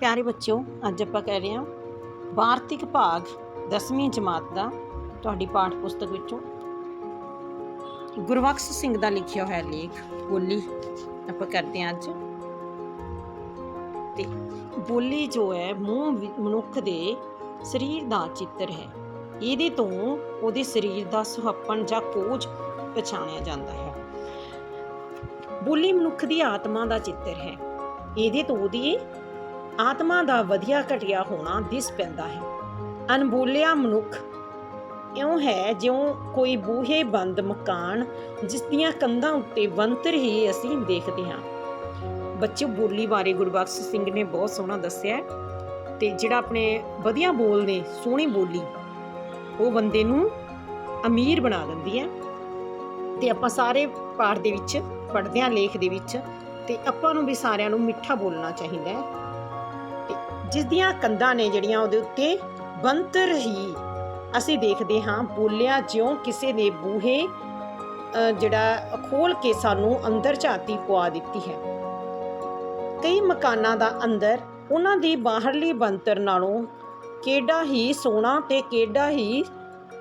ਪਿਆਰੇ ਬੱਚਿਓ, ਅੱਜ ਆਪਾਂ ਕਹਿ ਰਹੇ ਹਾਂ ਵਾਰਤਿਕ ਭਾਗ 10ਵੀਂ ਜਮਾਤ ਦਾ ਤੁਹਾਡੀ ਪਾਠ ਪੁਸਤਕ ਵਿੱਚੋਂ। ਗੁਰਬਖਸ਼ ਸਿੰਘ ਦਾ ਲਿਖਿਆ ਹੋਇਆ ਲੇਖ, ਬੋਲੀ ਆਪਾਂ ਕਰਦੇ ਹਾਂ ਅੱਜ। ਤੇ ਬੋਲੀ ਜੋ ਹੈ, ਮੂੰਹ ਮਨੁੱਖ ਦੇ ਸਰੀਰ ਦਾ ਚਿੱਤਰ ਹੈ। ਇਹਦੇ ਤੋਂ ਉਹਦੇ ਸਰੀਰ ਦਾ ਸੁਹੱਪਣ ਜਾਂ ਕੋਝ ਪਛਾਣਿਆ ਜਾਂਦਾ ਹੈ। ਬੋਲੀ ਮਨੁੱਖ ਦੀ ਆਤਮਾ ਦਾ ਚਿੱਤਰ ਹੈ। ਇਹਦੇ ਤੋਂ ਉਹਦੀ ਆਤਮਾ ਦਾ ਵਧੀਆ ਘਟਿਆ ਹੋਣਾ ਦਿਸ ਪੈਂਦਾ ਹੈ। ਅਨਬੋਲਿਆ ਮਨੁੱਖ ਇਉਂ ਹੈ ਜਿਉਂ ਕੋਈ ਬੂਹੇ ਬੰਦ ਮਕਾਨ ਜਿਸ ਦੀਆਂ ਕੰਧਾਂ ਉੱਤੇ ਬੰਤਰ ਹੀ ਅਸੀਂ ਦੇਖਦੇ ਹਾਂ। ਬੱਚੇ ਬੋਲੀ ਬਾਰੇ ਗੁਰਬਖਸ਼ ਸਿੰਘ ਨੇ ਬਹੁਤ ਸੋਹਣਾ ਦੱਸਿਆ ਹੈ ਤੇ ਜਿਹੜਾ ਆਪਣੇ ਵਧੀਆ ਬੋਲਦੇ ਸੋਹਣੀ ਬੋਲੀ, ਉਹ ਬੰਦੇ ਨੂੰ ਅਮੀਰ ਬਣਾ ਦਿੰਦੀ ਹੈ। ਤੇ ਆਪਾਂ ਸਾਰੇ ਪਾਠ ਦੇ ਵਿੱਚ ਪੜ੍ਹਦੇ ਹਾਂ ਲੇਖ ਦੇ ਵਿੱਚ ਤੇ ਆਪਾਂ ਨੂੰ ਵੀ ਸਾਰਿਆਂ ਨੂੰ ਮਿੱਠਾ ਬੋਲਣਾ ਚਾਹੀਦਾ ਹੈ। ਜਿਸ ਦੀਆਂ ਕੰਧਾਂ ਨੇ ਜਿਹੜੀਆਂ ਉਹਦੇ ਉੱਤੇ ਬੰਤਰ ਹੀ ਅਸੀਂ ਦੇਖਦੇ ਹਾਂ ਬੋਲਿਆ ਜਿਉਂ ਕਿਸੇ ਨੇ ਬੂਹੇ ਜਿਹੜਾ ਖੋਲ ਕੇ ਸਾਨੂੰ ਅੰਦਰ ਝਾਤੀ ਪਵਾ ਦਿੱਤੀ ਹੈ। ਕਈ ਮਕਾਨਾਂ ਦਾ ਅੰਦਰ ਉਹਨਾਂ ਦੀ ਬਾਹਰਲੀ ਬੰਤਰ ਨਾਲੋਂ ਕਿਹੜਾ ਹੀ ਸੋਹਣਾ ਤੇ ਕਿਹੜਾ ਹੀ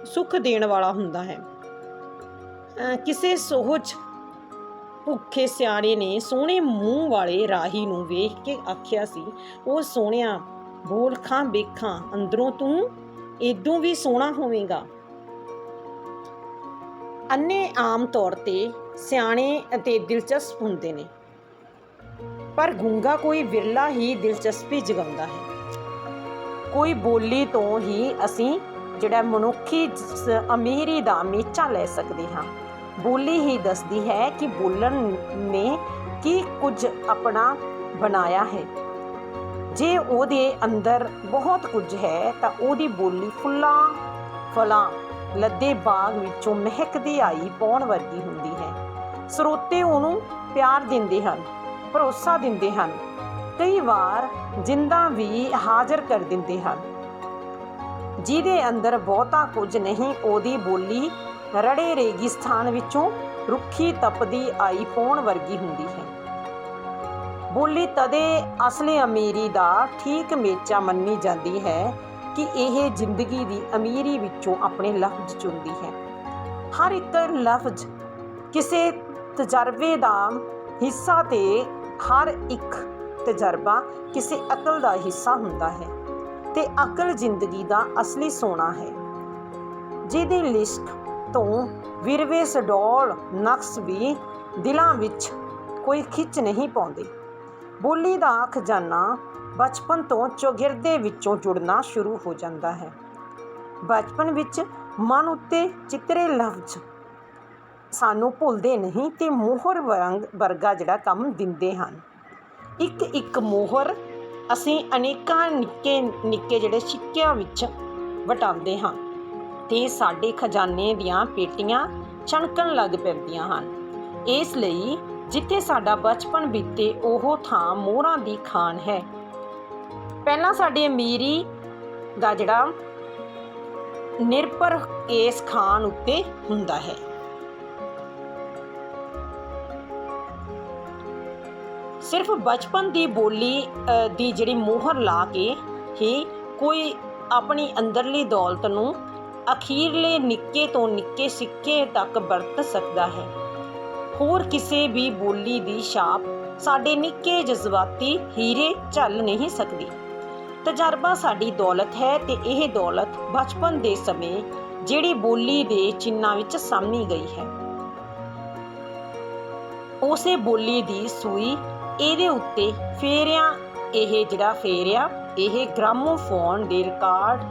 ਸੁੱਖ ਦੇਣ ਵਾਲਾ ਹੁੰਦਾ ਹੈ। ਅ, ਕਿਸੇ ਸੋਹਜ ਭੁੱਖੇ ਸਿਆਣੇ ਨੇ ਸੋਹਣੇ ਮੂੰਹ ਵਾਲੇ ਰਾਹੀ ਨੂੰ ਵੇਖ ਕੇ ਆਖਿਆ ਸੀ, ਉਹ ਸੋਹਣਿਆ, ਬੋਲ ਖਾਂ, ਵੇਖਾਂ, ਅੰਦਰੋਂ ਤੂੰ ਇਦੋਂ ਵੀ ਸੋਹਣਾ ਹੋਵੇਂਗਾ। ਅੰਨੇ ਆਮ ਤੌਰ ਤੇ ਸਿਆਣੇ ਅਤੇ ਦਿਲਚਸਪ ਹੁੰਦੇ ਨੇ, ਪਰ ਗੁੰਗਾ ਕੋਈ ਵਿਰਲਾ ਹੀ ਦਿਲਚਸਪੀ ਜਗਾਉਂਦਾ ਹੈ। ਕੋਈ ਬੋਲੀ ਤੋਂ ਹੀ ਅਸੀਂ ਜਿਹੜਾ ਮਨੁੱਖੀ ਅਮੀਰੀ ਦਾ ਮੇਚਾ ਲੈ ਸਕਦੇ ਹਾਂ। ਬੋਲੀ ਹੀ ਦੱਸਦੀ ਹੈ ਕਿ ਬੋਲਣ ਨੇ ਕੀ ਕੁਝ ਆਪਣਾ ਬਣਾਇਆ ਹੈ। ਜੇ ਉਹਦੇ ਅੰਦਰ ਬਹੁਤ ਕੁਝ ਹੈ, ਤਾਂ ਉਹਦੀ ਬੋਲੀ ਫੁੱਲਾਂ, ਫਲਾਂ, ਲੱਦੇ ਬਾਗ ਵਿੱਚੋਂ ਮਹਿਕਦੀ ਆਈ ਪੌਣ ਵਰਗੀ ਹੁੰਦੀ ਹੈ। ਸਰੋਤੇ ਉਹਨੂੰ ਪਿਆਰ ਦਿੰਦੇ ਹਨ, ਭਰੋਸਾ ਦਿੰਦੇ ਹਨ। ਕਈ ਵਾਰ ਜਿੰਦਾ ਵੀ ਹਾਜ਼ਰ ਕਰ ਦਿੰਦੇ ਹਨ। ਜਿਹਦੇ ਅੰਦਰ ਬਹੁਤਾ ਕੁਝ ਨਹੀਂ, ਉਹਦੀ ਬੋਲੀ ਰੜੇ ਰੇਗਿਸਤਾਨ ਵਿੱਚੋਂ ਰੁੱਖੀ ਤਪਦੀ ਆਈ ਪੌਣ ਵਰਗੀ ਹੁੰਦੀ ਹੈ। ਬੋਲੀ ਤਦੇ ਅਸਲੀ ਅਮੀਰੀ ਦਾ ਠੀਕ ਮੇਚਾ ਮੰਨੀ ਜਾਂਦੀ ਹੈ ਕਿ ਇਹ ਜ਼ਿੰਦਗੀ ਦੀ ਅਮੀਰੀ ਵਿੱਚੋਂ ਆਪਣੇ ਲਫ਼ਜ਼ ਚੁਣਦੀ ਹੈ। ਹਰ ਇੱਕ ਲਫ਼ਜ਼ ਕਿਸੇ ਤਜਰਬੇ ਦਾ ਹਿੱਸਾ ਤੇ ਹਰ ਇੱਕ ਤਜਰਬਾ ਕਿਸੇ ਅਕਲ ਦਾ ਹਿੱਸਾ ਹੁੰਦਾ ਹੈ ਤੇ ਅਕਲ ਜ਼ਿੰਦਗੀ ਦਾ ਅਸਲੀ ਸੋਨਾ ਹੈ। ਜਿਹਦੀ ਲਿਸ਼ਕ ਤੋਂ ਵਿਰਵੇ ਸਡੋਲ ਨਕਸ ਵੀ ਦਿਲਾਂ ਵਿੱਚ ਕੋਈ ਖਿੱਚ ਨਹੀਂ ਪਾਉਂਦੇ। ਬੋਲੀ ਦਾ ਖਜ਼ਾਨਾ ਬਚਪਨ ਤੋਂ ਚੌਗਿਰਦੇ ਵਿੱਚੋਂ ਜੁੜਨਾ ਸ਼ੁਰੂ ਹੋ ਜਾਂਦਾ ਹੈ। ਬਚਪਨ ਵਿੱਚ ਮਨ ਉੱਤੇ ਚਿੱਤਰੇ ਲਫ਼ਜ਼ ਸਾਨੂੰ ਭੁੱਲਦੇ ਨਹੀਂ ਤੇ ਮੋਹਰ ਵਾਂਗ ਵਰਗਾ ਜਿਹੜਾ ਕੰਮ ਦਿੰਦੇ ਹਨ। ਇੱਕ ਇੱਕ ਮੋਹਰ ਅਸੀਂ ਅਨੇਕਾਂ ਨਿੱਕੇ ਨਿੱਕੇ ਜਿਹੜੇ ਸਿੱਕਿਆਂ ਵਿੱਚ ਵਟਾਉਂਦੇ ਹਾਂ। ਤੇ ਸਾਡੇ ਖਜ਼ਾਨੇ ਦੀਆਂ ਪੇਟੀਆਂ ਛਣਕਣ ਲੱਗ ਪੈਂਦੀਆਂ ਹਨ। ਇਸ ਲਈ ਜਿੱਥੇ ਸਾਡਾ ਬਚਪਨ ਬੀਤੇ, ਉਹ ਥਾਂ ਮੋਹਰਾਂ ਦੀ ਖਾਨ ਹੈ। ਪਹਿਲਾਂ ਸਾਡੀ ਅਮੀਰੀ ਦਾ ਜਿਹੜਾ ਨਿਰਭਰ ਇਸ ਖਾਨ ਉੱਤੇ ਹੁੰਦਾ ਹੈ। ਸਿਰਫ ਬਚਪਨ ਦੀ ਬੋਲੀ ਦੀ ਜਿਹੜੀ ਮੋਹਰ ਲਾ ਕੇ ਹੀ ਕੋਈ ਆਪਣੀ ਅੰਦਰਲੀ ਦੌਲਤ ਨੂੰ ਅਖੀਰਲੇ ਨਿੱਕੇ ਤੋਂ ਨਿੱਕੇ ਸਿੱਕੇ ਤੱਕ ਵਰਤ ਸਕਦਾ ਹੈ। ਹੋਰ ਕਿਸੇ ਵੀ ਬੋਲੀ ਦੀ ਛਾਪ ਸਾਡੇ ਨਿੱਕੇ ਜਜ਼ਬਾਤੀ ਹੀਰੇ ਝੱਲ ਨਹੀਂ ਸਕਦੀ। ਤਜਰਬਾ ਸਾਡੀ ਦੌਲਤ ਹੈ ਤੇ ਇਹ ਦੌਲਤ ਬਚਪਨ ਦੇ ਸਮੇਂ ਜਿਹੜੀ ਬੋਲੀ ਦੇ ਚਿੰਨ੍ਹਾਂ ਵਿੱਚ ਸਾਹਮਣੀ ਗਈ ਹੈ। ਉਸੇ ਬੋਲੀ ਦੀ ਸੂਈ ਇਹਦੇ ਉੱਤੇ ਫੇਰਿਆ, ਇਹ ਜਿਹੜਾ ਫੇਰਿਆ, ਇਹ ਗ੍ਰਾਮੋਫੋਨ ਦੇ ਰਿਕਾਰਡ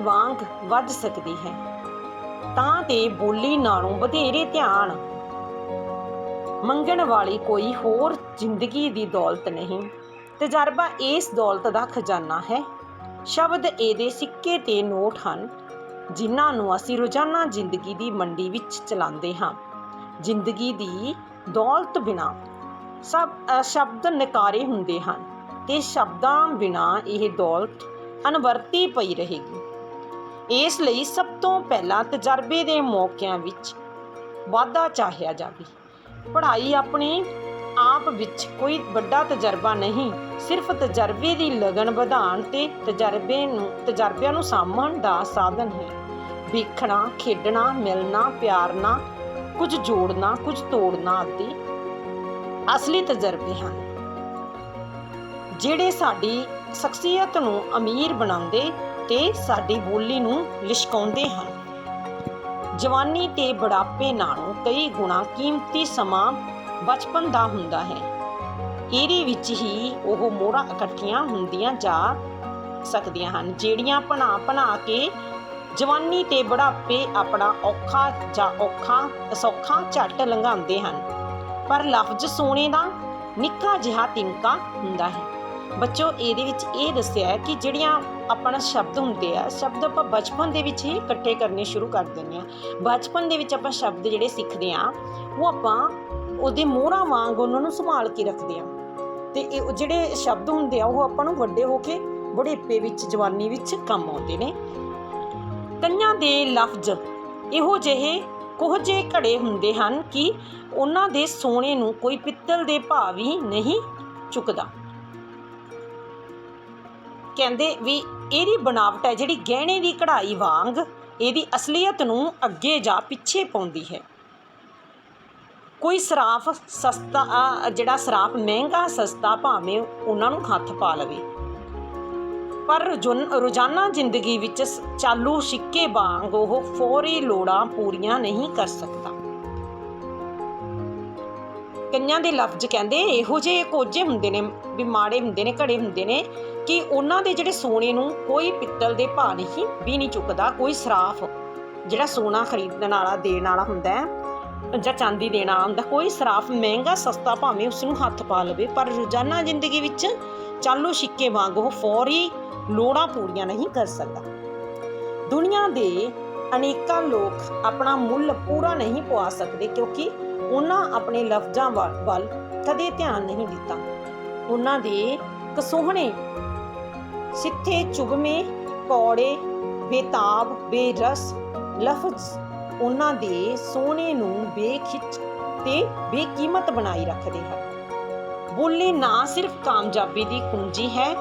ਵਾਂਗ ਵੱਜ ਸਕਦੀ ਹੈ। ਤਾਂ ਤੇ ਬੋਲੀ ਨਾਲੋਂ ਵਧੇਰੇ ਧਿਆਨ ਮੰਗਣ ਵਾਲੀ ਕੋਈ ਹੋਰ ਜ਼ਿੰਦਗੀ ਦੀ ਦੌਲਤ ਨਹੀਂ। ਤਜਰਬਾ ਇਸ ਦੌਲਤ ਦਾ ਖਜ਼ਾਨਾ ਹੈ। ਸ਼ਬਦ ਇਹਦੇ ਸਿੱਕੇ ਤੇ ਨੋਟ ਹਨ, ਜਿਨ੍ਹਾਂ ਨੂੰ ਅਸੀਂ ਰੋਜ਼ਾਨਾ ਜ਼ਿੰਦਗੀ ਦੀ ਮੰਡੀ ਵਿੱਚ ਚਲਾਉਂਦੇ ਹਾਂ। ਜ਼ਿੰਦਗੀ ਦੀ ਦੌਲਤ ਬਿਨਾ ਸਭ ਸ਼ਬਦ ਨਕਾਰੇ ਹੁੰਦੇ ਹਨ ਤੇ ਸ਼ਬਦਾਂ ਬਿਨਾ ਇਹ ਦੌਲਤ ਅਨਵਰਤੀ ਪਈ ਰਹੇਗੀ। ਇਸ ਲਈ ਸਭ ਤੋਂ ਪਹਿਲਾਂ ਤਜਰਬੇ ਦੇ ਮੌਕਿਆਂ ਵਿੱਚ ਵਾਧਾ ਚਾਹਿਆ ਜਾਵੇ। ਪੜ੍ਹਾਈ ਆਪਣੇ ਆਪ ਵਿੱਚ ਕੋਈ ਵੱਡਾ ਤਜਰਬਾ ਨਹੀਂ, ਸਿਰਫ ਤਜਰਬੇ ਦੀ ਲਗਨ ਵਧਾਉਣ ਤੇ ਤਜਰਬੇ ਨੂੰ, ਤਜਰਬਿਆਂ ਨੂੰ ਸਾਂਭਣ ਦਾ ਸਾਧਨ ਹੈ। ਵੇਖਣਾ, ਖੇਡਣਾ, ਮਿਲਣਾ, ਪਿਆਰਨਾ, ਕੁਝ ਜੋੜਨਾ, ਕੁਝ ਤੋੜਨਾ ਆਦਿ ਅਸਲੀ ਤਜਰਬੇ ਹਨ। ਜਿਹੜੇ ਸਾਡੀ ਸ਼ਖਸੀਅਤ ਨੂੰ ਅਮੀਰ ਬਣਾਉਂਦੇ ਤੇ ਸਾਡੀ ਬੋਲੀ ਨੂੰ ਲਿਸ਼ਕਾਉਂਦੇ ਹਨ। ਜਵਾਨੀ ਤੇ ਬੁਢਾਪੇ ਨਾਲੋਂ ਕਈ ਗੁਣਾ ਕੀਮਤੀ ਸਮਾਂ ਬਚਪਨ ਦਾ ਹੁੰਦਾ ਹੈ। ਇਹਦੇ ਵਿੱਚ ਹੀ ਉਹ ਮੋਹਰਾਂ ਇਕੱਠੀਆਂ ਹੁੰਦੀਆਂ ਜਾ ਸਕਦੀਆਂ ਹਨ, ਜਿਹੜੀਆਂ ਬਣਾ ਬਣਾ ਕੇ ਜਵਾਨੀ ਤੇ ਬੁਢਾਪੇ ਆਪਣਾ ਔਖਾ ਜਾਂ ਔਖਾ ਸੌਖਾ ਝੱਟ ਲੰਘਾਉਂਦੇ ਹਨ। ਪਰ ਲਫ਼ਜ਼ ਸੋਨੇ ਦਾ ਨਿੱਕਾ ਜਿਹਾ ਤਿੰਕਾ ਹੁੰਦਾ ਹੈ। ਬੱਚੋ, ਇਹਦੇ ਵਿੱਚ ਇਹ ਦੱਸਿਆ ਹੈ ਕਿ ਜਿਹੜੀਆਂ ਆਪਣਾ ਸ਼ਬਦ ਹੁੰਦੇ ਆ, ਸ਼ਬਦ ਆਪਾਂ ਬਚਪਨ ਦੇ ਵਿੱਚ ਹੀ ਇਕੱਠੇ ਕਰਨੇ ਸ਼ੁਰੂ ਕਰ ਦਿੰਦੇ ਆ। ਬਚਪਨ ਦੇ ਵਿੱਚ ਆਪਾਂ ਸ਼ਬਦ ਜਿਹੜੇ ਸਿੱਖਦੇ ਆ, ਉਹ ਆਪਾਂ ਉਹਦੇ ਮੋਹਰਾਂ ਵਾਂਗ ਉਹਨਾਂ ਨੂੰ ਸੰਭਾਲ ਕੇ ਰੱਖਦੇ ਆ। ਤੇ ਇਹ ਜਿਹੜੇ ਸ਼ਬਦ ਹੁੰਦੇ ਆ, ਉਹ ਆਪਾਂ ਨੂੰ ਵੱਡੇ ਹੋ ਕੇ ਬੁਢੇਪੇ ਵਿੱਚ, ਜਵਾਨੀ ਵਿੱਚ ਕੰਮ ਆਉਂਦੇ ਨੇ। ਕਈਆਂ ਦੇ ਲਫ਼ਜ਼ ਇਹੋ ਜਿਹੇ ਕੁਝ ਜਿਹੇ ਘੜੇ ਹੁੰਦੇ ਹਨ ਕਿ ਉਹਨਾਂ ਦੇ ਸੋਨੇ ਨੂੰ ਕੋਈ ਪਿੱਤਲ ਦੇ ਭਾਅ ਵੀ ਨਹੀਂ ਚੁੱਕਦਾ। ਕਹਿੰਦੇ ਵੀ ਇਹਦੀ ਬਣਾਵਟ ਹੈ ਜਿਹੜੀ ਗਹਿਣੇ ਦੀ ਕਢਾਈ ਵਾਂਗ ਇਹਦੀ ਅਸਲੀਅਤ ਨੂੰ ਅੱਗੇ ਜਾਂ ਪਿੱਛੇ ਪਾਉਂਦੀ ਹੈ। ਕੋਈ ਸਰਾਫ ਸਸਤਾ ਜਿਹੜਾ ਸਰਾਫ ਮਹਿੰਗਾ, ਸਸਤਾ ਭਾਵੇਂ ਉਹਨਾਂ ਨੂੰ ਹੱਥ ਪਾ ਲਵੇ। ਪਰ ਰੋਜ਼ਾਨਾ ਜ਼ਿੰਦਗੀ ਵਿੱਚ ਚਾਲੂ ਸਿੱਕੇ ਵਾਂਗ ਉਹ ਫੌਰੀ ਲੋੜਾਂ ਪੂਰੀਆਂ ਨਹੀਂ ਕਰ ਸਕਦਾ। ਕਈਆਂ ਦੇ ਲਫ਼ਜ਼ ਕਹਿੰਦੇ, ਇਹੋ ਜਿਹੇ ਕੋਝੇ ਹੁੰਦੇ ਨੇ, ਵੀ ਮਾੜੇ ਹੁੰਦੇ ਨੇ, ਘੜੇ ਹੁੰਦੇ ਨੇ ਕਿ ਉਹਨਾਂ ਦੇ ਜਿਹੜੇ ਸੋਨੇ ਨੂੰ ਕੋਈ ਪਿੱਤਲ ਦੇ ਭਾਅ ਨਹੀਂ, ਵੀ ਨਹੀਂ ਚੁੱਕਦਾ, ਕੋਈ ਸਰਾਫ। ਜਿਹੜਾ ਸੋਨਾ ਖਰੀਦਣ ਵਾਲਾ, ਦੇਣ ਵਾਲਾ ਹੁੰਦਾ ਹੈ, ਜਾਂ ਚਾਂਦੀ ਦੇਣ ਹੁੰਦਾ, ਕੋਈ ਸਰਾਫ ਮਹਿੰਗਾ, ਸਸਤਾ ਭਾਵੇਂ ਉਸ ਨੂੰ ਹੱਥ ਪਾ ਲਵੇ, ਪਰ ਰੋਜ਼ਾਨਾ ਜ਼ਿੰਦਗੀ ਵਿੱਚ ਚਾਲੂ ਸਿੱਕੇ ਵਾਂਗ ਉਹ ਫੌਰੀ ਲੋੜਾਂ ਪੂਰੀਆਂ ਨਹੀਂ ਕਰ ਸਕਦਾ। ਦੁਨੀਆ ਦੇ ਅਨੇਕਾਂ ਲੋਕ ਆਪਣਾ ਮੁੱਲ ਪੂਰਾ ਨਹੀਂ ਪਵਾ ਸਕਦੇ ਕਿਉਂਕਿ ਉਹਨਾਂ ਆਪਣੇ ਲਫ਼ਜ਼ਾਂ ਵੱਲ ਵੱਲ ਕਦੇ ਧਿਆਨ ਨਹੀਂ ਦਿੱਤਾ। ਉਹਨਾਂ ਦੇ ਕਸੋਹਣੇ ਸਿੱਥੇ ਚੁਭਵੇਂ ਕੌੜੇ, ਬੇਤਾਬ, ਬੇਰਸ, ਲਫ਼ਜ਼ ਉਹਨਾਂ ਦੇ ਸੋਨੇ ਨੂੰ ਬੇਖਿੱਚ ਤੇ ਬੇਕੀਮਤ ਬਣਾਈ ਰੱਖਦੇ ਹਨ। ਬੋਲੀ ਨਾ ਸਿਰਫ ਕਾਮਯਾਬੀ ਦੀ ਕੁੰਜੀ ਹੈ,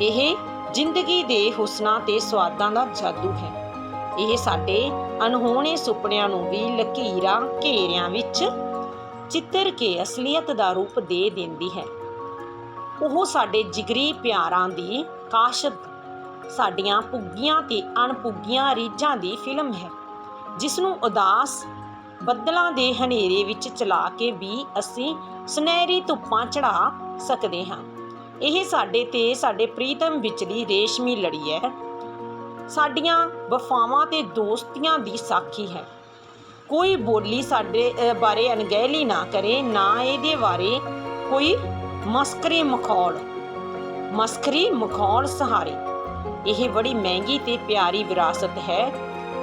ਇਹ ਜ਼ਿੰਦਗੀ ਦੇ ਹੁਸਨਾਂ ਤੇ ਸਵਾਦਾਂ ਦਾ ਜਾਦੂ ਹੈ। ਇਹ ਸਾਡੇ ਅਨਹੋਣੇ ਸੁਪਨਿਆਂ ਨੂੰ ਵੀ ਲਕੀਰਾਂ ਘੇਰਿਆਂ ਵਿੱਚ ਚਿੱਤਰ ਕੇ ਅਸਲੀਅਤ ਦਾ ਰੂਪ ਦੇ ਦਿੰਦੀ ਹੈ। ਉਹ ਸਾਡੇ ਜਿਗਰੀ ਪਿਆਰਾਂ ਦੀ ਕਾਸ਼ਤ ਸਾਡੀਆਂ ਪੁੱਗੀਆਂ ਤੇ ਅਣਪੁੱਗੀਆਂ ਰੀਝਾਂ ਦੀ ਫਿਲਮ ਹੈ ਜਿਸ ਨੂੰ ਉਦਾਸ ਬੱਦਲਾਂ ਦੇ ਹਨੇਰੇ ਵਿੱਚ ਚਲਾ ਕੇ ਵੀ ਅਸੀਂ ਸੁਨਹਿਰੀ ਧੁੱਪਾਂ ਚੜਾ ਸਕਦੇ ਹਾਂ। ਇਹ ਸਾਡੇ ਤੇ ਸਾਡੇ ਪ੍ਰੀਤਮ ਵਿਚਲੀ ਰੇਸ਼ਮੀ ਲੜੀ ਹੈ। ਸਾਡੀਆਂ ਵਫਾਵਾਂ ਤੇ ਦੋਸਤੀਆਂ ਦੀ ਸਾਖੀ ਹੈ। ਕੋਈ ਬੋਲੀ ਸਾਡੇ ਬਾਰੇ ਅਣਗਹਿਲੀ ਨਾ ਕਰੇ, ਨਾ ਇਹਦੇ ਬਾਰੇ ਕੋਈ ਮਸਕਰੇ ਮਖੌਲ। ਮਸਕਰੀ ਮਖੌਲ ਸਹਾਰੇ। ਇਹ ਬੜੀ ਮਹਿੰਗੀ ਤੇ ਪਿਆਰੀ ਵਿਰਾਸਤ ਹੈ।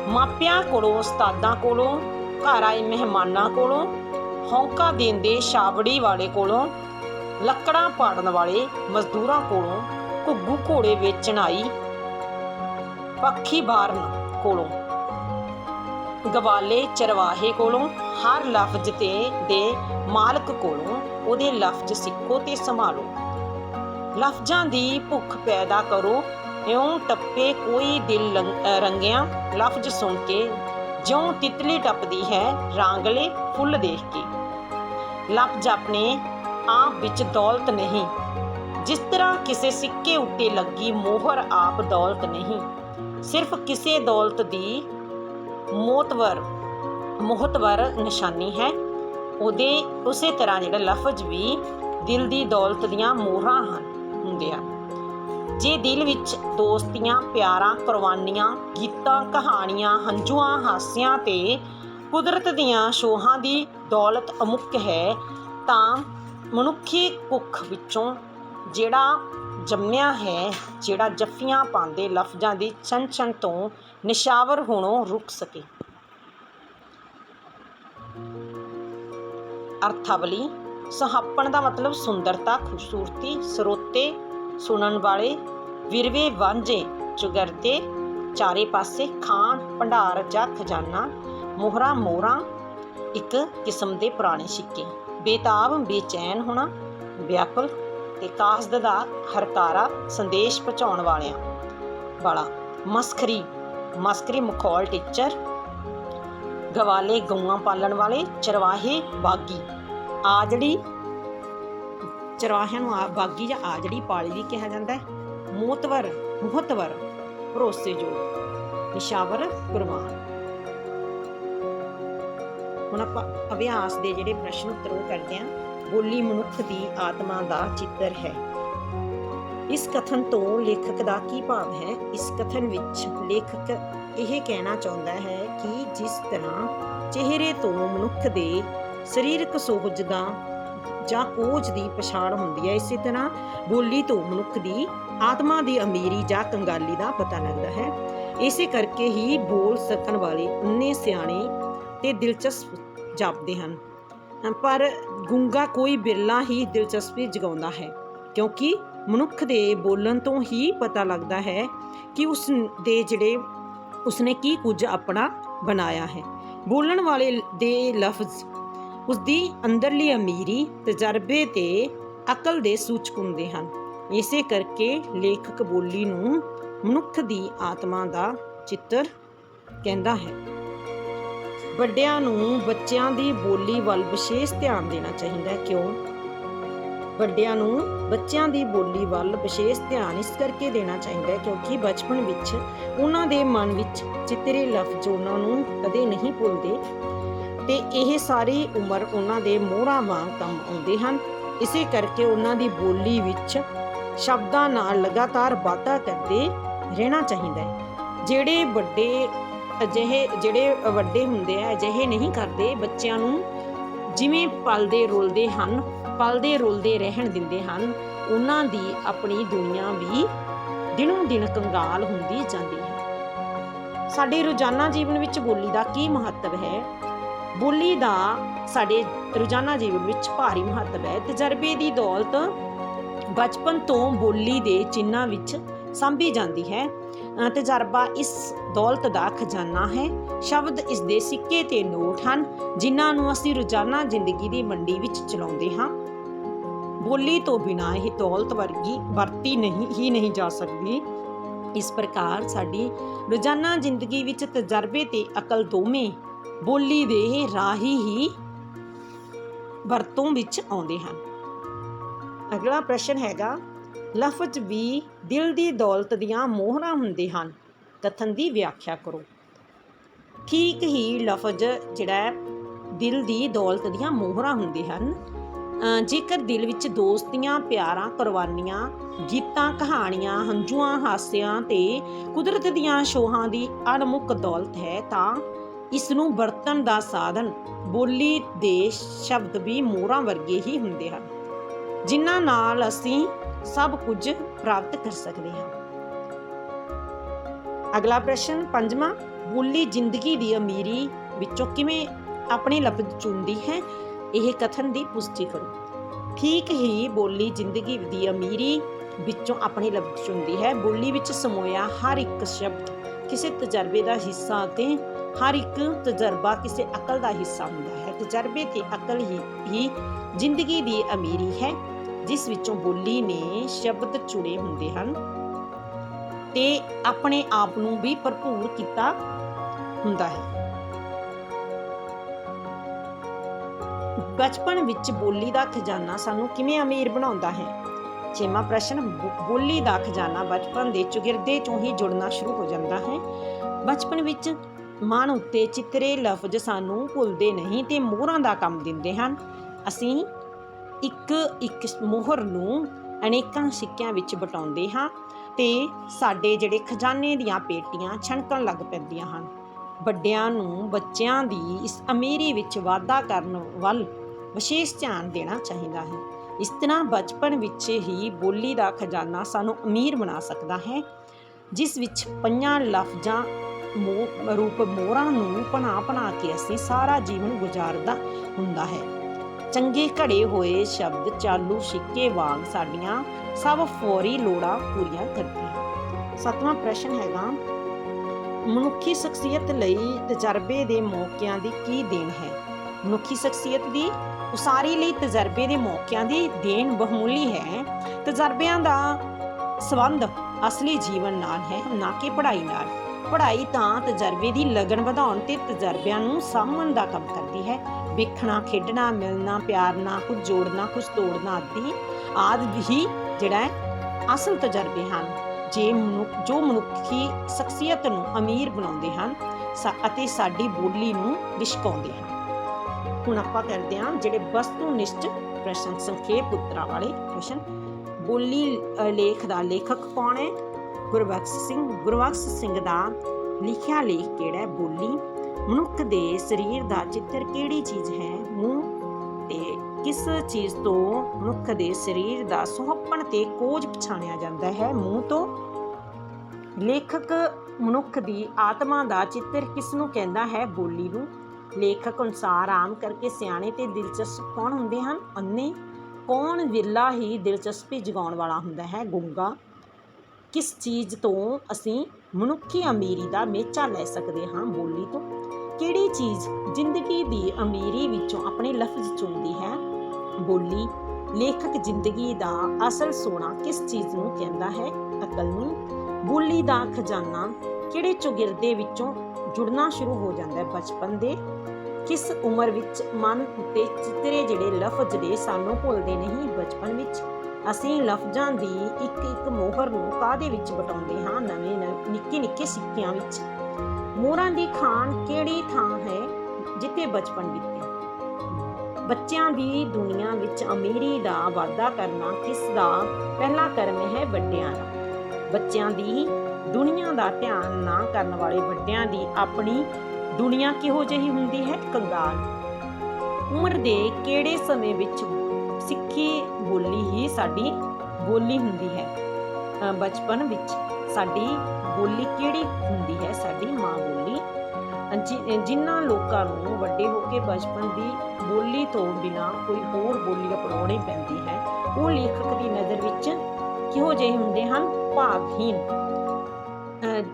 ਮਾਪਿਆਂ ਕੋਲੋਂ, ਉਸਤਾਦਾਂ ਕੋਲੋਂ, ਘਰ ਆਏ ਮਹਿਮਾਨਾਂ ਕੋਲੋਂ, ਹੌਂਕਾ ਦਿੰਦੇ ਛਾਬੜੀ ਵਾਲੇ ਕੋਲੋਂ, ਲੱਕੜਾਂ ਪਾੜਨ ਵਾਲੇ ਮਜ਼ਦੂਰਾਂ ਕੋਲੋਂ, ਘੁੱਗੂ ਘੋੜੇ ਵੇਚਣ ਆਈ ਪੱਖੀ ਬਾਰਨ ਕੋਲੋਂ, ਗਵਾਲੇ ਚਰਵਾਹੇ ਕੋਲੋਂ, ਹਰ ਲਫ਼ਜ਼ ਤੇ ਦੇ ਮਾਲਕ ਕੋਲੋਂ, ਉਹਦੇ ਲਫ਼ਜ਼ ਸਿੱਖੋ ਤੇ ਸੰਭਾਲੋ। ਲਫ਼ਜ਼ਾਂ ਦੀ ਭੁੱਖ ਪੈਦਾ ਕਰੋ, ਇਉਂ ਟੱਪੇ ਕੋਈ ਦਿਲ ਲੰਗ- ਰੰਗਿਆ ਲਫ਼ਜ਼ ਸੁਣ ਕੇ, ਜਿਉਂ ਤਿਤਲੀ ਟੱਪਦੀ ਹੈ ਰਾਂਗਲੇ ਫੁੱਲ ਦੇਖ ਕੇ। ਲਫ਼ਜ਼ ਆਪਣੇ ਆਪ ਵਿੱਚ ਦੌਲਤ ਨਹੀਂ, ਜਿਸ ਤਰ੍ਹਾਂ ਕਿਸੇ ਸਿੱਕੇ ਉੱਤੇ ਲੱਗੀ ਮੋਹਰ ਆਪ ਦੌਲਤ ਨਹੀਂ, ਸਿਰਫ ਕਿਸੇ ਦੌਲਤ ਦੀ ਮੋਤਵਰ, ਮੋਹਤਵਰ ਨਿਸ਼ਾਨੀ ਹੈ। ਉਹਦੇ, ਉਸੇ ਤਰ੍ਹਾਂ ਜਿਹੜਾ ਲਫ਼ਜ਼ ਵੀ ਦਿਲ ਦੀ ਦੌਲਤ ਦੀਆਂ ਮੋਹਰਾਂ ਹਨ। ਹੁੰਦੇ ਆ। ਜੇ ਦਿਲ ਵਿੱਚ ਦੋਸਤੀਆਂ, ਪਿਆਰਾਂ, ਕੁਰਬਾਨੀਆਂ, ਗੀਤਾਂ, ਕਹਾਣੀਆਂ, ਹੰਝੂਆਂ, ਹਾਸਿਆਂ ਤੇ ਕੁਦਰਤ ਦੀਆਂ ਸ਼ੋਹਾਂ ਦੀ ਦੌਲਤ ਅਮੁੱਕ ਹੈ, ਤਾਂ ਮਨੁੱਖੀ ਕੁੱਖ ਵਿੱਚੋਂ ਜਿਹੜਾ ਜੰਮਿਆ ਹੈ, ਜਿਹੜਾ ਜੱਫੀਆਂ ਪਾਉਂਦੇ ਲਫ਼ਜ਼ਾਂ ਦੀ ਛਣ ਤੋਂ ਨਿਸ਼ਾਵਰ ਹੋਣੋਂ ਰੁਕ ਸਕੇ। ਅਰਥਾਵਲੀ, ਸੁਹਾਪਣ ਦਾ ਮਤਲਬ ਸੁੰਦਰਤਾ, ਖੂਬਸੂਰਤੀ, ਸਰੋਤੇ ਸੁਣਨ ਵਾਲੇ ਵਿਰਵੇ ਵਾਂਝੇ ਚੁਗਰਤੇ ਚਾਰੇ ਪਾਸੇ ਖਾਨ ਭੰਡਾਰ ਜਾਂ ਖਜ਼ਾਨਾ ਮੋਹਰਾ ਮੋਹਰਾਂ ਇੱਕ ਕਿਸਮ ਦੇ ਪੁਰਾਣੇ ਸਿੱਕੇ। ਬੇਤਾਬ, ਬੇਚੈਨ ਹੋਣਾ ਵਿਆਕੁਲ ਤੇ ਕਾਸਦ ਦਾ ਹਰਕਾਰਾ ਸੰਦੇਸ਼ ਪਹੁੰਚਾਉਣ ਵਾਲਿਆਂ ਵਾਲਾ। ਮਸਖਰੀ ਮਸਕਰੀ ਮਖੌਲ ਟੀਚਰ, ਗਵਾਲੇ ਗਊਆਂ ਪਾਲਣ ਵਾਲੇ, ਚਰਵਾਹੇ ਬਾਗੀ। ਆਜੜੀ ਚਰਵਾਹਿਆਂ ਨੂੰ ਆ ਬਾਗੀ ਜਾਂ ਆਜੜੀ ਪਾਲੀ ਵੀ ਕਿਹਾ ਜਾਂਦਾ ਹੈ, ਮੋਤਵਰ, ਮੁਹਤਵਰ, ਭਰੋਸੇਯੋਗ ਨਿਸ਼ਾਵਰ ਕੁਰਬਾਨ। ਹੁਣ ਆਪਾਂ ਅਭਿਆਸ ਦੇ ਜਿਹੜੇ ਪ੍ਰਸ਼ਨ ਉੱਤਰ ਉਹ ਕਰਦੇ ਹਾਂ, ਬੋਲੀ ਮਨੁੱਖ ਦੀ ਆਤਮਾ ਦਾ ਚਿੱਤਰ ਹੈ। ਇਸ ਕਥਨ ਤੋਂ ਲੇਖਕ ਦਾ ਕੀ ਭਾਵ ਹੈ? ਇਸ ਕਥਨ ਵਿੱਚ ਲੇਖਕ ਇਹ ਕਹਿਣਾ ਚਾਹੁੰਦਾ ਹੈ ਕਿ ਜਿਸ ਤਰ੍ਹਾਂ ਚਿਹਰੇ ਤੋਂ ਮਨੁੱਖ ਦੇ ਸਰੀਰਕ ਸੋਹਜ ਦਾ ਜਾਂ ਕੋਝ ਦੀ ਪਛਾਣ ਹੁੰਦੀ ਹੈ। ਇਸੇ ਤਰ੍ਹਾਂ ਬੋਲੀ ਤੋਂ ਮਨੁੱਖ ਦੀ ਆਤਮਾ ਦੀ ਅਮੀਰੀ ਜਾਂ ਕੰਗਾਲੀ ਦਾ ਪਤਾ ਲੱਗਦਾ ਹੈ। ਇਸੇ ਕਰਕੇ ਹੀ ਬੋਲ ਸਕਣ ਵਾਲੇ ਉਨੇ ਸਿਆਣੇ ਤੇ ਦਿਲਚਸਪ ਜਾਪਦੇ ਹਨ। ਪਰ ਗੁੰਗਾ ਕੋਈ ਬਿਰਲਾ ਹੀ ਦਿਲਚਸਪੀ ਜਗਾਉਂਦਾ ਹੈ, ਕਿਉਂਕਿ ਮਨੁੱਖ ਦੇ ਬੋਲਣ ਤੋਂ ਹੀ ਪਤਾ ਲੱਗਦਾ ਹੈ ਕਿ ਉਸ ਦੇ ਜਿਹੜੇ ਉਸਨੇ ਕੀ ਕੁਝ ਆਪਣਾ ਬਣਾਇਆ ਹੈ। ਬੋਲਣ ਵਾਲੇ ਦੇ ਲਫ਼ਜ਼ ਉਸ ਦੀ ਅੰਦਰਲੀ ਅਮੀਰੀ ਤਜਰਬੇ ਤੇ ਅਕਲ ਦੇ ਸੂਚਕ ਹੁੰਦੇ ਹਨ। ਇਸੇ ਕਰਕੇ ਲੇਖਕ ਬੋਲੀ ਨੂੰ ਮਨੁੱਖ ਦੀ ਆਤਮਾ ਦਾ ਚਿੱਤਰ ਕਹਿੰਦਾ ਹੈ। ਵੱਡਿਆਂ ਨੂੰ ਬੱਚਿਆਂ ਦੀ ਬੋਲੀ ਵੱਲ ਵਿਸ਼ੇਸ਼ ਧਿਆਨ ਦੇਣਾ ਚਾਹੀਦਾ ਹੈ। ਕਿਉਂ? ਵੱਡਿਆਂ ਨੂੰ ਬੱਚਿਆਂ ਦੀ ਬੋਲੀ ਵੱਲ ਵਿਸ਼ੇਸ਼ ਧਿਆਨ ਇਸ ਕਰਕੇ ਦੇਣਾ ਚਾਹੀਦਾ ਹੈ ਕਿਉਂਕਿ ਬਚਪਨ ਵਿੱਚ ਉਹਨਾਂ ਦੇ ਮਨ ਵਿੱਚ ਚਿੱਤਰੇ ਲਫ਼ਜ਼ ਉਹਨਾਂ ਨੂੰ ਕਦੇ ਨਹੀਂ ਭੁੱਲਦੇ। ਤੇ ਇਹ ਸਾਰੀ ਉਮਰ ਉਹਨਾਂ ਦੇ ਮੋਹਰਾਂ ਵਾਂਗ ਕੰਮ ਆਉਂਦੇ ਹਨ। ਇਸੇ ਕਰਕੇ ਉਹਨਾਂ ਦੀ ਬੋਲੀ ਵਿੱਚ ਸ਼ਬਦਾਂ ਨਾਲ ਲਗਾਤਾਰ ਵਾਧਾ ਕਰਦੇ ਰਹਿਣਾ ਚਾਹੀਦਾ ਹੈ। ਜਿਹੜੇ ਵੱਡੇ ਅਜਿਹੇ, ਜਿਹੜੇ ਵੱਡੇ ਹੁੰਦੇ ਆ, ਅਜਿਹੇ ਨਹੀਂ ਕਰਦੇ। ਬੱਚਿਆਂ ਨੂੰ ਜਿਵੇਂ ਪਲਦੇ ਰੁਲਦੇ ਹਨ, ਪਲਦੇ ਰੁਲਦੇ ਰਹਿਣ ਦਿੰਦੇ ਹਨ, ਉਹਨਾਂ ਦੀ ਆਪਣੀ ਦੁਨੀਆ ਵੀ ਦਿਨੋਂ ਦਿਨ ਕੰਗਾਲ ਹੁੰਦੀ ਜਾਂਦੀ ਹੈ। ਸਾਡੇ ਰੋਜ਼ਾਨਾ ਜੀਵਨ ਵਿੱਚ ਬੋਲੀ ਦਾ ਕੀ ਮਹੱਤਵ ਹੈ? ਬੋਲੀ ਦਾ ਸਾਡੇ ਰੋਜ਼ਾਨਾ ਜੀਵਨ ਵਿੱਚ ਭਾਰੀ ਮਹੱਤਵ ਹੈ। ਤਜਰਬੇ ਦੀ ਦੌਲਤ ਬਚਪਨ ਤੋਂ ਬੋਲੀ ਦੇ ਚਿੰਨ੍ਹਾਂ ਵਿੱਚ ਸਾਂਭੀ ਜਾਂਦੀ ਹੈ। ਤਜਰਬਾ ਇਸ ਦੌਲਤ ਦਾ ਖਜ਼ਾਨਾ ਹੈ। ਸ਼ਬਦ ਇਸ ਦੇ ਸਿੱਕੇ ਤੇ ਨੋਟ ਹਨ, ਜਿਨ੍ਹਾਂ ਨੂੰ ਅਸੀਂ ਰੋਜ਼ਾਨਾ ਜ਼ਿੰਦਗੀ ਦੀ ਮੰਡੀ ਵਿੱਚ ਚਲਾਉਂਦੇ ਹਾਂ। ਬੋਲੀ ਤੋਂ ਬਿਨਾਂ ਇਹ ਦੌਲਤ ਵਰਗੀ ਵਰਤੀ ਨਹੀਂ, ਹੀ ਨਹੀਂ ਜਾ ਸਕਦੀ। ਇਸ ਪ੍ਰਕਾਰ ਸਾਡੀ ਰੋਜ਼ਾਨਾ ਜ਼ਿੰਦਗੀ ਵਿੱਚ ਤਜਰਬੇ ਤੇ ਅਕਲ ਦੋਵੇਂ ਬੋਲੀ ਦੇ ਰਾਹੀ ਹੀ ਵਰਤੋਂ ਵਿੱਚ ਆਉਂਦੇ ਹਨ। ਅਗਲਾ ਪ੍ਰਸ਼ਨ ਹੈਗਾ, ਲਫ਼ਜ਼ ਵੀ ਦਿਲ ਦੀ ਦੌਲਤ ਦੀਆਂ ਮੋਹਰਾਂ ਹੁੰਦੇ ਹਨ। ਕਥਨ ਦੀ ਵਿਆਖਿਆ ਕਰੋ। ਠੀਕ ਹੀ ਲਫ਼ਜ਼ ਜਿਹੜਾ ਦਿਲ ਦੀ ਦੌਲਤ ਦੀਆਂ ਮੋਹਰਾਂ ਹੁੰਦੇ ਹਨ। ਜੇਕਰ ਦਿਲ ਵਿੱਚ ਦੋਸਤੀਆਂ, ਪਿਆਰਾਂ, ਕੁਰਬਾਨੀਆਂ, ਗੀਤਾਂ, ਕਹਾਣੀਆਂ, ਹੰਝੂਆਂ, ਹਾਸਿਆਂ ਤੇ ਕੁਦਰਤ ਦੀਆਂ ਸ਼ੋਹਾਂ ਦੀ ਅਣਮੁੱਕ ਦੌਲਤ ਹੈ, ਤਾਂ ਇਸ ਨੂੰ ਵਰਤਣ ਦਾ ਸਾਧਨ ਬੋਲੀ ਦੇ ਸ਼ਬਦ ਵੀ ਮੋਹਰਾਂ ਵਰਗੇ ਹੀ ਹੁੰਦੇ ਹਨ, ਜਿਨ੍ਹਾਂ ਨਾਲ ਅਸੀਂ ਸਭ ਕੁਝ ਪ੍ਰਾਪਤ ਕਰ ਸਕਦੇ ਹਾਂ। ਅਗਲਾ ਪ੍ਰਸ਼ਨ ਪੰਜਵਾਂ, ਬੋਲੀ ਜ਼ਿੰਦਗੀ ਦੀ ਅਮੀਰੀ ਵਿੱਚੋਂ ਕਿਵੇਂ ਆਪਣੇ ਲਫ਼ਜ਼ ਚੁਣਦੀ ਹੈ? ਇਹ ਕਥਨ ਦੀ ਪੁਸ਼ਟੀ ਕਰੋ। ਠੀਕ ਹੀ ਬੋਲੀ ਜ਼ਿੰਦਗੀ ਦੀ ਅਮੀਰੀ ਵਿੱਚੋਂ ਆਪਣੇ ਲਫ਼ਜ਼ ਚੁਣਦੀ ਹੈ। ਬੋਲੀ ਵਿੱਚ ਸਮੋਇਆ ਹਰ ਇੱਕ ਸ਼ਬਦ ਕਿਸੇ ਤਜਰਬੇ ਦਾ ਹਿੱਸਾ ਅਤੇ ਹਰ ਇੱਕ ਤਜਰਬਾ ਕਿਸੇ ਅਕਲ ਦਾ ਹਿੱਸਾ ਹੁੰਦਾ ਹੈ। ਤਜਰਬੇ ਤੇ ਅਕਲ ਹੀ ਹੀ ਜ਼ਿੰਦਗੀ ਦੀ ਅਮੀਰੀ ਹੈ, ਜਿਸ ਵਿੱਚੋਂ ਬੋਲੀ ਨੇ ਸ਼ਬਦ ਚੁਣੇ ਹੁੰਦੇ ਹਨ ਤੇ ਆਪਣੇ ਆਪ ਨੂੰ ਵੀ ਭਰਪੂਰ ਕੀਤਾ ਹੁੰਦਾ ਹੈ। ਬਚਪਨ ਵਿੱਚ ਬੋਲੀ ਦਾ ਖਜ਼ਾਨਾ ਸਾਨੂੰ ਕਿਵੇਂ ਅਮੀਰ ਬਣਾਉਂਦਾ ਹੈ? ਛੇਵਾਂ ਪ੍ਰਸ਼ਨ ਬੋਲੀ ਦਾ ਖਜ਼ਾਨਾ ਬਚਪਨ ਦੇ ਚੁਗਿਰਦੇ ਚੋਂ ਹੀ ਜੁੜਨਾ ਸ਼ੁਰੂ ਹੋ ਜਾਂਦਾ ਹੈ। ਬਚਪਨ ਵਿੱਚ ਮਨ ਉੱਤੇ ਚਿੱਤਰੇ ਲਫ਼ਜ਼ ਸਾਨੂੰ ਭੁੱਲਦੇ ਨਹੀਂ ਤੇ ਮੋਹਰਾਂ ਦਾ ਕੰਮ ਦਿੰਦੇ ਹਨ। ਅਸੀਂ ਇੱਕ ਇੱਕ ਮੋਹਰ ਨੂੰ ਅਨੇਕਾਂ ਸਿੱਕਿਆਂ ਵਿੱਚ ਵਟਾਉਂਦੇ ਹਾਂ ਤੇ ਸਾਡੇ ਜਿਹੜੇ ਖਜ਼ਾਨੇ ਦੀਆਂ ਪੇਟੀਆਂ ਛਣਕਣ ਲੱਗ ਪੈਂਦੀਆਂ ਹਨ। ਵੱਡਿਆਂ ਨੂੰ ਬੱਚਿਆਂ ਦੀ ਇਸ ਅਮੀਰੀ ਵਿੱਚ ਵਾਧਾ ਕਰਨ ਵੱਲ ਵਿਸ਼ੇਸ਼ ਧਿਆਨ ਦੇਣਾ ਚਾਹੀਦਾ ਹੈ। ਇਸ ਤਰ੍ਹਾਂ ਬਚਪਨ ਵਿੱਚ ਹੀ ਬੋਲੀ ਦਾ ਖਜ਼ਾਨਾ ਸਾਨੂੰ ਅਮੀਰ ਬਣਾ ਸਕਦਾ ਹੈ, ਜਿਸ ਵਿੱਚ ਪੰਜਾਂ ਲਫ਼ਜ਼ਾਂ ਮੋ ਰੂਪ ਮੋਹਰਾਂ ਨੂੰ ਬਣਾ ਬਣਾ ਕੇ ਅਸੀਂ ਸਾਰਾ ਜੀਵਨ ਗੁਜ਼ਾਰਦਾ ਹੁੰਦਾ ਹੈ। ਚੰਗੇ ਘੜੇ ਹੋਏ ਸ਼ਬਦ ਚਾਲੂ ਸਿੱਕੇ ਵਾਂਗ ਸਾਡੀਆਂ ਸਭ ਫੌਰੀ ਲੋੜਾਂ ਪੂਰੀਆਂ ਕਰਦੇ ਹਨ। ਸਤਵਾਂ ਪ੍ਰਸ਼ਨ ਹੈਗਾ, ਮਨੁੱਖੀ ਸ਼ਖਸੀਅਤ ਲਈ ਤਜਰਬੇ ਦੇ ਮੌਕਿਆਂ ਦੀ ਕੀ ਦੇਣ ਹੈ? ਮਨੁੱਖੀ ਸ਼ਖਸੀਅਤ ਦੀ ਉਸਾਰੀ ਲਈ ਤਜਰਬੇ ਦੇ ਮੌਕਿਆਂ ਦੀ ਦੇਣ ਬਹੁਮੁੱਲੀ ਹੈ। ਤਜਰਬਿਆਂ ਦਾ ਸਬੰਧ ਅਸਲੀ ਜੀਵਨ ਨਾਲ ਹੈ, ਨਾ ਕਿ ਪੜ੍ਹਾਈ ਨਾਲ। ਪੜ੍ਹਾਈ ਤਾਂ ਤਜਰਬੇ ਦੀ ਲਗਨ ਵਧਾਉਣ ਤੇ ਤਜਰਬਿਆਂ ਨੂੰ ਸਾਂਭਣ ਦਾ ਕੰਮ ਕਰਦੀ ਹੈ। ਵੇਖਣਾ, ਖੇਡਣਾ, ਮਿਲਣਾ, ਪਿਆਰਨਾ, ਕੁਝ ਜੋੜਨਾ, ਕੁਝ ਤੋੜਨਾ ਆਦਿ ਆਦਿ ਹੀ ਜਿਹੜਾ ਹੈ, ਅਸਲ ਤਜਰਬੇ ਹਨ। ਜੇ ਮਨੁੱਖ, ਜੋ ਮਨੁੱਖੀ ਸ਼ਖਸੀਅਤ ਨੂੰ ਅਮੀਰ ਬਣਾਉਂਦੇ ਹਨ ਅਤੇ ਸਾਡੀ ਬੋਲੀ ਨੂੰ ਲਿਸ਼ਕਾਉਂਦੇ ਹਨ। ਹੁਣ ਆਪਾਂ ਕਰਦੇ ਹਾਂ ਜਿਹੜੇ ਵਸਤੂਨਿਸ਼ਟ ਪ੍ਰਸ਼ਨ, ਸੰਖੇਪ ਉੱਤਰਾਂ ਵਾਲੇ ਪ੍ਰਸ਼ਨ। ਬੋਲੀ ਲੇਖ ਦਾ ਲੇਖਕ ਕੌਣ ਹੈ? ਗੁਰਬਖਸ਼ ਸਿੰਘ ਗੁਰਬਖਸ਼ ਸਿੰਘ ਦਾ ਲਿਖਿਆ ਲੇਖ ਕਿਹੜਾ ਬੋਲੀ, ਮਨੁੱਖ ਦੇ ਸਰੀਰ ਦਾ ਚਿੱਤਰ ਕਿਹੜੀ ਚੀਜ਼ ਹੈ? ਮੂੰਹ ਤੇ ਕਿਸ ਚੀਜ਼ ਤੋਂ ਮਨੁੱਖ ਦੇ ਸਰੀਰ ਦਾ ਸੁਹੱਪਣ ਤੇ ਕੋਝ ਪਛਾਣਿਆ ਜਾਂਦਾ ਹੈ? ਮੂੰਹ ਤੋਂ। ਲੇਖਕ ਮਨੁੱਖ ਦੀ ਆਤਮਾ ਦਾ ਚਿੱਤਰ ਕਿਸ ਨੂੰ ਕਹਿੰਦਾ ਹੈ? ਬੋਲੀ ਨੂੰ। ਲੇਖਕ ਅਨੁਸਾਰ ਆਮ ਕਰਕੇ ਸਿਆਣੇ ਤੇ ਦਿਲਚਸਪ ਕੌਣ ਹੁੰਦੇ ਹਨ? ਅੰਨੇ ਕੌਣ ਵਿਰਲਾ ਹੀ ਦਿਲਚਸਪੀ ਜਗਾਉਣ ਵਾਲਾ ਹੁੰਦਾ ਹੈ? ਗੁੰਗਾ। ਕਿਸ ਚੀਜ਼ ਤੋਂ ਅਸੀਂ ਮਨੁੱਖੀ ਅਮੀਰੀ ਦਾ ਮੇਚਾ ਲੈ ਸਕਦੇ ਹਾਂ ਬੋਲੀ ਤੋਂ? ਕਿਹੜੀ ਚੀਜ਼ ਜ਼ਿੰਦਗੀ ਦੀ ਅਮੀਰੀ ਵਿੱਚੋਂ ਆਪਣੇ ਲਫ਼ਜ਼ ਚੁਣਦੀ ਹੈ? ਬੋਲੀ, ਲੇਖਕ ਜ਼ਿੰਦਗੀ ਦਾ ਅਸਲ ਸੋਨਾ ਕਿਸ ਚੀਜ਼ ਨੂੰ ਕਹਿੰਦਾ ਹੈ? ਅਕਲ ਨੂੰ? ਬੋਲੀ ਦਾ ਖਜ਼ਾਨਾ ਕਿਹੜੇ ਚੁਗਿਰਦੇ ਵਿੱਚੋਂ ਜੁੜਨਾ ਸ਼ੁਰੂ ਹੋ ਜਾਂਦਾ ਹੈ ਬਚਪਨ ਦੇ? ਕਿਸ ਉਮਰ ਵਿੱਚ ਮਨ ਉੱਤੇ ਚਿੱਤਰੇ ਜਿਹੜੇ ਲਫ਼ਜ਼ ਨੇ ਸਾਨੂੰ ਭੁੱਲਦੇ ਨਹੀਂ ਬਚਪਨ ਵਿੱਚ? ਅਸੀਂ ਲਫ਼ਜ਼ਾਂ ਦੀ ਇੱਕ ਇੱਕ ਮੋਹਰ ਨੂੰ ਕਾਦੇ ਵਿੱਚ ਵਟਾਉਂਦੇ ਹਾਂ ਨਵੇਂ ਨਿੱਕੇ ਨਿੱਕੇ ਸਿੱਕਿਆਂ ਵਿੱਚ? ਮੋਹਰਾਂ ਦੀ ਖਾਨ ਕਿਹੜੀ ਥਾਂ ਹੈ ਜਿੱਥੇ ਬਚਪਨ ਬੀਤੇ ਬੱਚਿਆਂ ਦੀ ਦੁਨੀਆ ਵਿੱਚ ਅਮੀਰੀ ਦਾ ਵਾਅਦਾ ਕਰਨਾ ਕਿਸ ਦਾ ਪਹਿਲਾ ਕਰਮ ਹੈ ਵੱਡਿਆਂ ਦਾ? ਬੱਚਿਆਂ ਦੀ ਦੁਨੀਆ ਦਾ ਧਿਆਨ ਨਾ ਕਰਨ ਵਾਲੇ ਵੱਡਿਆਂ ਦੀ ਆਪਣੀ ਦੁਨੀਆ ਕਿਹੋ ਜਿਹੀ ਹੁੰਦੀ ਹੈ? ਕੰਗਾਲ। ਉਮਰ ਦੇ ਕਿਹੜੇ ਸਮੇਂ ਵਿੱਚ ਸਿੱਖੀ ਬੋਲੀ ਹੀ ਸਾਡੀ ਬੋਲੀ ਹੁੰਦੀ ਹੈ। ਬਚਪਨ ਵਿੱਚ ਸਾਡੀ ਬੋਲੀ ਕਿਹੜੀ ਹੁੰਦੀ ਹੈ? ਸਾਡੀ ਮਾਂ ਬੋਲੀ। ਜਿ- ਜਿਨ੍ਹਾਂ ਲੋਕਾਂ ਨੂੰ ਵੱਡੇ ਹੋ ਕੇ ਬਚਪਨ ਦੀ ਬੋਲੀ ਤੋਂ ਬਿਨਾ ਕੋਈ ਹੋਰ ਬੋਲੀ ਅਪਣਾਉਣੀ ਪੈਂਦੀ ਹੈ, ਉਹ ਲੇਖਕ ਦੀ ਨਜ਼ਰ ਵਿੱਚ ਕਿਹੋ ਜਿਹੇ ਹੁੰਦੇ ਹਨ? ਭਾਗਹੀਨ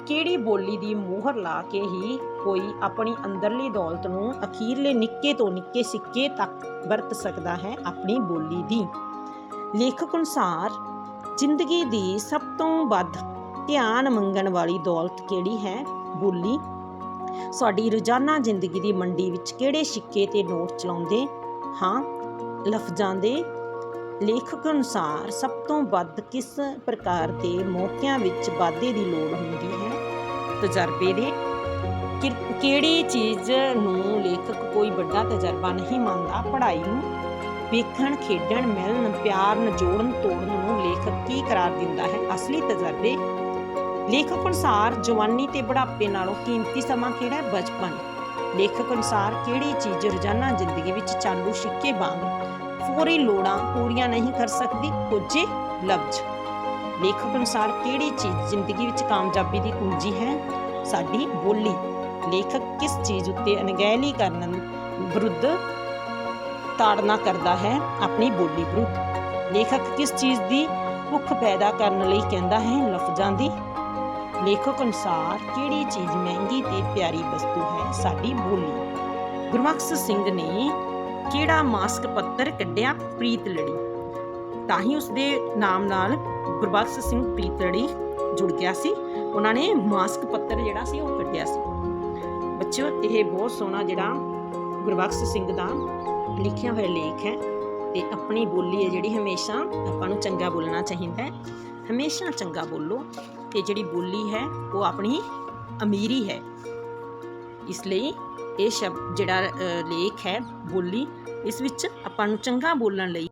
ਕਿਹੜੀ ਬੋਲੀ ਦੀ ਮੋਹਰ ਲਾ ਕੇ ਹੀ ਕੋਈ ਆਪਣੀ ਅੰਦਰਲੀ ਦੌਲਤ ਨੂੰ ਅਖੀਰਲੇ ਨਿੱਕੇ ਤੋਂ ਨਿੱਕੇ ਸਿੱਕੇ ਤੱਕ ਵਰਤ ਸਕਦਾ ਹੈ ਆਪਣੀ ਬੋਲੀ ਦੀ। ਲੇਖਕ ਅਨੁਸਾਰ, ਜ਼ਿੰਦਗੀ ਦੀ ਸਭ ਤੋਂ ਵੱਧ ਧਿਆਨ ਮੰਗਣ ਵਾਲੀ ਦੌਲਤ ਕਿਹੜੀ ਹੈ? ਬੋਲੀ, ਸਾਡੀ ਰੋਜ਼ਾਨਾ ਜ਼ਿੰਦਗੀ ਦੀ ਮੰਡੀ ਵਿੱਚ ਕਿਹੜੇ ਸਿੱਕੇ ਤੇ ਨੋਟ ਚਲਾਉਂਦੇ? ਹਾਂ, ਲਫ਼ਜ਼ਾਂ ਦੇ ਲੇਖਕ ਅਨੁਸਾਰ, ਸਭ ਤੋਂ ਵੱਧ ਕਿਸ ਪ੍ਰਕਾਰ ਦੇ ਮੌਕਿਆਂ ਵਿੱਚ ਵਾਧੇ ਦੀ ਲੋੜ ਹੁੰਦੀ ਹੈ? ਤਜਰਬੇ ਦੇ ਕਿਹੜੀ ਚੀਜ਼ ਨੂੰ ਲੇਖਕ ਕੋਈ ਵੱਡਾ ਤਜਰਬਾ ਨਹੀਂ ਮੰਨਦਾ? ਪੜ੍ਹਾਈ ਨੂੰ ਵੇਖਣ, ਖੇਡਣ, ਮਿਲਣ, ਪਿਆਰ, ਨਜੋੜਨ, ਤੋੜਨ ਨੂੰ ਲੇਖਕ ਕੀ ਕਰਾਰ ਦਿੰਦਾ ਹੈ? ਅਸਲੀ ਤਜਰਬੇ? ਲੇਖਕ ਅਨੁਸਾਰ ਜਵਾਨੀ ਤੇ ਬੁਢਾਪੇ ਨਾਲੋਂ ਕੀਮਤੀ ਸਮਾਂ ਕਿਹੜਾ ਹੈ? ਬਚਪਨ। ਲੇਖਕ ਅਨੁਸਾਰ ਕਿਹੜੀ ਚੀਜ਼ ਰੋਜ਼ਾਨਾ ਜ਼ਿੰਦਗੀ ਵਿੱਚ ਚਾਲੂ ਸਿੱਕੇ ਵਾਂਗ ਫੌਰੀ ਲੋੜਾਂ ਪੂਰੀਆਂ ਨਹੀਂ ਕਰ ਸਕਦੀ? ਕੁਝ ਲਫ਼ਜ਼। ਲੇਖਕ ਅਨੁਸਾਰ ਕਿਹੜੀ ਚੀਜ਼ ਜ਼ਿੰਦਗੀ ਵਿੱਚ ਕਾਮਯਾਬੀ ਦੀ ਕੁੰਜੀ ਹੈ? ਸਾਡੀ ਬੋਲੀ। ਲੇਖਕ ਕਿਸ ਚੀਜ਼ ਉੱਤੇ ਅਣਗਹਿਲੀ ਕਰਨ ਵਿਰੁੱਧ ਤਾੜਨਾ ਕਰਦਾ ਹੈ? ਆਪਣੀ ਬੋਲੀ ਵਿਰੁੱਧ। ਲੇਖਕ ਕਿਸ ਚੀਜ਼ ਦੀ ਭੁੱਖ ਪੈਦਾ ਕਰਨ ਲਈ ਕਹਿੰਦਾ ਹੈ? ਲਫ਼ਜ਼ਾਂ ਦੀ। ਲੇਖਕ ਅਨੁਸਾਰ ਕਿਹੜੀ ਚੀਜ਼ ਮਹਿੰਗੀ ਤੇ ਪਿਆਰੀ ਵਸਤੂ ਹੈ? ਸਾਡੀ ਬੋਲੀ। ਗੁਰਮਖਸ਼ ਸਿੰਘ ਨੇ ਕਿਹੜਾ ਮਾਸਕ ਪੱਤਰ ਕੱਢਿਆ? ਪ੍ਰੀਤ ਲੜੀ। ਤਾਂ ਹੀ ਉਸ ਦੇ ਨਾਮ ਨਾਲ ਗੁਰਬਖਸ਼ ਸਿੰਘ ਪ੍ਰੀਤ ਲੜੀ ਜੁੜ ਗਿਆ ਸੀ। ਉਹਨਾਂ ਨੇ ਮਾਸਕ ਪੱਤਰ ਜਿਹੜਾ ਸੀ ਉਹ ਕੱਢਿਆ ਸੀ। ਬੱਚਿਓ ਇਹ ਬਹੁਤ ਸੋਹਣਾ ਜਿਹੜਾ ਗੁਰਬਖਸ਼ ਸਿੰਘ ਦਾ ਲਿਖਿਆ ਹੋਇਆ ਲੇਖ ਹੈ ਤੇ ਆਪਣੀ ਬੋਲੀ ਹੈ ਜਿਹੜੀ ਹਮੇਸ਼ਾ ਆਪਾਂ ਨੂੰ ਚੰਗਾ ਬੋਲਣਾ ਚਾਹੀਦਾ ਹੈ। ਹਮੇਸ਼ਾ ਚੰਗਾ ਬੋਲੋ ਤੇ ਜਿਹੜੀ ਬੋਲੀ ਹੈ ਉਹ ਆਪਣੀ ਅਮੀਰੀ ਹੈ। ਇਸ ਲਈ ਇਹ ਸ਼ਬਦ ਜਿਹੜਾ ਲੇਖ ਹੈ ਬੋਲੀ, ਇਸ ਵਿੱਚ ਆਪਾਂ ਨੂੰ ਚੰਗਾ ਬੋਲਣ ਲਈ